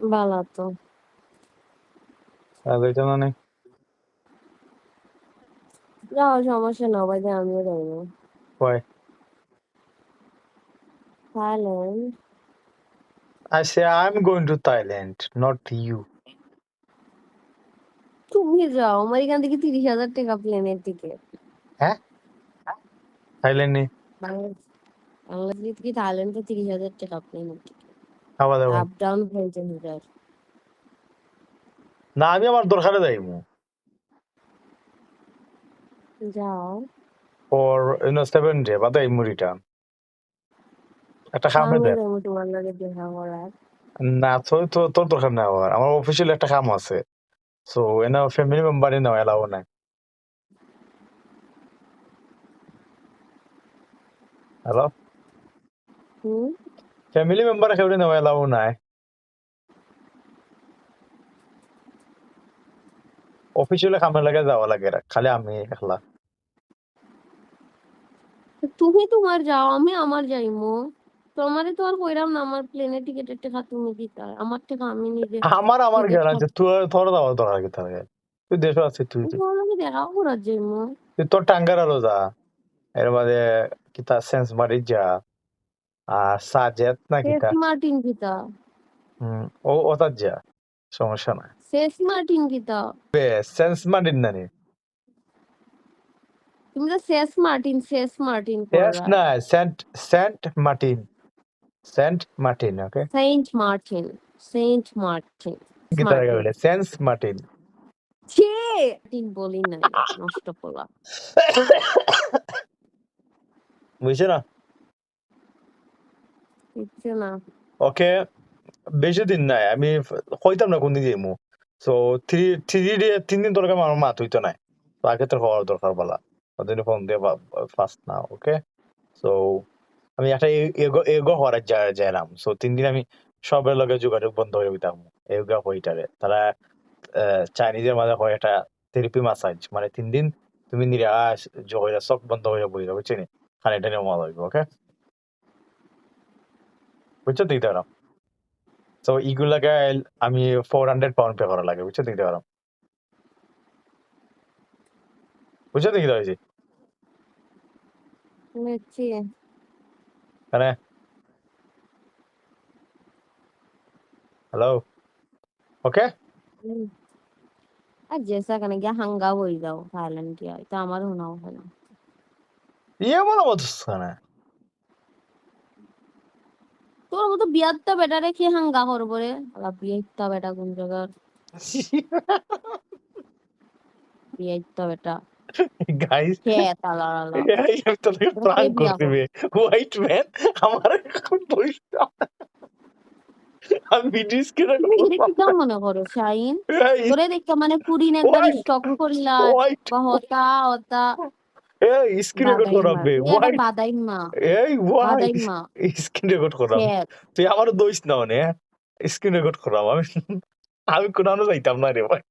ভালো তো। আর যাইতো না যাও সমস্যা না ভাই আমিও যাইবো কই Thailand. I say I'm going to Thailand, not you. তুমি যাও আমার এখান থেকে তিরিশ হাজার টাকা প্লেনের টিকিট হ্যাঁ? থাইল্যান্ড নি বাংলাদেশ থেকে থাইল্যান্ডে তিরিশ হাজার টাকা প্লেনের টিকিট খাওয়া দাওয়া। আপ ডাউন পঞ্চাশ হাজার না আমি আমার দরকারে যাইমু যাও। Know seven day বাদে আইমু রিটার্ন একটা আমিও দে। তোমার লাগে দেখা করার। না তোর তোর তোর দরকার নাই আমার আমার অফিসিয়াল একটা কাম আছে। সো এনা ফ্যামিলি মেম্বারই নাও এলাও নাই। Hello hmm? ফ্যামিলি মেম্বার কেউ নেওয়া এলাও নাই অফিসিয়াল কামে লাগে যাওয়া লাগে খালি আমি একলা তুমি তোমার যাও আমি আমার যাইমো তোমারে তো আর কইরাম না আমার প্লেনের টিকিটের টাকা তুমি দিতা আমার টাকা আমি নিজে আমার আমার খরচ আছে তুই তোর যাওয়ার দরকার কি থাকে তুই দেশে আছিস তুই লগে দেখা করার যাইমো তুই তোর টাঙ্গার আলো যা এর মাঝে কিতা সেন্স মারি যা আর সাজেত না শেষ মার্টিন কিতা হুম ও যা সমস্যা নাই। শেষ মার্টিন কিতা বে সেন্স মারিন নানি। তুমি তো শেষ মার্টিন শেষ মার্টিন Yes, না। Saint Saint Martin. Saint Martin okay? Saint Martin Saint Martin কিতা লাগে বলে সেন্স মার্টিন। ছে! মার্টিন বলি নাই নষ্ট পোলা। বুঝছে না? ওকে বেশি দিন নাই। আমি কইতাম না কোন দিন যাইমু। সো থ্রি থ্রি ডে, তিন দিন দরকার আমার মাত হইতো নাই। তো আগে তো হওয়ার দরকার বলা। ওদের ফোন দিয়ে ফার্স্ট না ওকে সো আমি একটা এগো এগো হওয়ার যাইলাম সো তিন দিন আমি সবের লগে যোগাযোগ বন্ধ হয়ে দিতাম এগো হইটারে তারা চাইনিজের মাঝে হয় একটা থেরাপি মাসাজ মানে তিন দিন তুমি নিরাশ জয়রা সব বন্ধ হয়ে বই যাবে চিনি খালি এটা নিয়ে মজা হইব ওকে বুঝছ? দিতে পারাম সো ইগুলাকে আমি ফোর হান্ড্রেড পাউন্ড পে করা লাগে বুঝছ? দিতে পারাম বুঝছ? দিতে বুঝছি। মানে হ্যালো ওকে। আর জেসা কানে গিয়া হাঙ্গা হয়ে যাও থাইল্যান্ড গিয়া এটা আমার শোনাও হয় না। ইয়ে বলো মতো না। তোর মতো বিয়াত্তা বেটা রেখে হাঙ্গা করব রে? আলা বিয়াত্তা বেটা কোন জায়গার? বিয়াত্তা বেটা। গাইস কে আমি তোকে প্রাঙ্ক করতে হোয়াইট ম্যান আমার এখন পয়সা আমি ভিডিও স্ক্রিনে তুমি এটা কি কাম মনে করো শাইন? তোরে দেখতে মানে পুরিন একদম White. স্টক করিলা হতা হতা। এই স্ক্রিন রেকর্ড করাবে ওয়াই বাদাই মা এই ওয়াই মা স্ক্রিন রেকর্ড করাবে তুই আমার দোষ না। মানে স্ক্রিন রেকর্ড করাম। আমি আমি কোনানো যাইতাম না রে ভাই।